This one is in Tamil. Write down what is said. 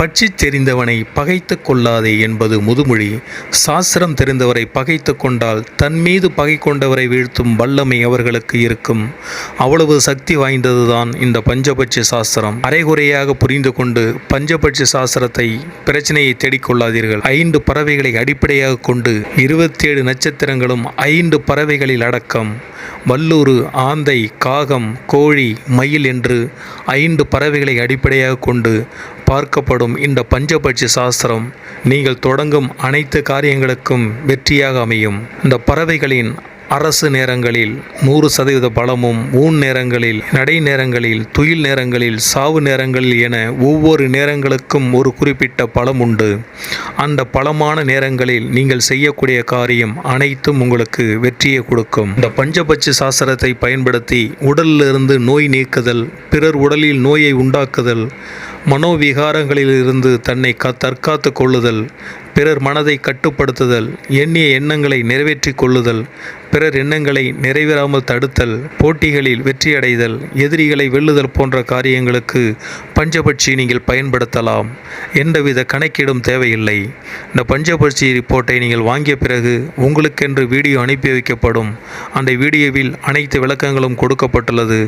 பட்சி தெரிந்தவனை பகைத்து கொள்ளாதே என்பது முதுமொழி. சாஸ்திரம் தெரிந்தவரை பகைத்து கொண்டால் தன் மீது பகை கொண்டவரை வீழ்த்தும் வல்லமை அவர்களுக்கு இருக்கும். அவ்வளவு சக்தி வாய்ந்ததுதான் இந்த பஞ்சபட்சி சாஸ்திரம். அரைகுறையாக புரிந்து கொண்டு பஞ்சபட்சி சாஸ்திரத்தை பிரச்சனையை தேடிக்கொள்ளாதீர்கள் ஐந்து பறவைகளை அடிப்படையாக கொண்டு இருபத்தேழு நட்சத்திரங்களும் ஐந்து பறவைகளில் அடக்கம். வல்லூறு ஆந்தை காகம் கோழி மயில் என்று ஐந்து பறவைகளை அடிப்படையாக கொண்டு பார்க்கப்படும் இந்த பஞ்சபட்சி சாஸ்திரம் நீங்கள் தொடங்கும் அனைத்து காரியங்களுக்கும் வெற்றியாக அமையும். இந்த பறவைகளின் அரசு நேரங்களில் நூறு சதவீத பலமும் ஊன் நேரங்களில் நடை நேரங்களில் துயில் நேரங்களில் சாவு நேரங்களில் என ஒவ்வொரு நேரங்களுக்கும் ஒரு குறிப்பிட்ட பலம் உண்டு. அந்த பலமான நேரங்களில் நீங்கள் செய்யக்கூடிய காரியம் அனைத்தும் உங்களுக்கு வெற்றியை கொடுக்கும். இந்த பஞ்சபட்சி சாஸ்திரத்தை பயன்படுத்தி உடலிலிருந்து நோய் நீக்குதல் பிறர் உடலில் நோயை உண்டாக்குதல் மனோவிகாரங்களிலிருந்து தன்னை க தற்காத்து கொள்ளுதல் பிறர் மனதை கட்டுப்படுத்துதல் எண்ணிய எண்ணங்களை நிறைவேற்றி கொள்ளுதல் பிறர் எண்ணங்களை நிறைவேறாமல் தடுத்தல் போட்டிகளில் வெற்றியடைதல் எதிரிகளை வெல்லுதல் போன்ற காரியங்களுக்கு பஞ்சபட்சி நீங்கள் பயன்படுத்தலாம். எந்தவித கணக்கீடும் தேவையில்லை. இந்த பஞ்சபட்சி ரிப்போர்ட்டை நீங்கள் வாங்கிய பிறகு உங்களுக்கென்று வீடியோ அனுப்பி வைக்கப்படும். அந்த வீடியோவில் அனைத்து விளக்கங்களும் கொடுக்கப்பட்டுள்ளது.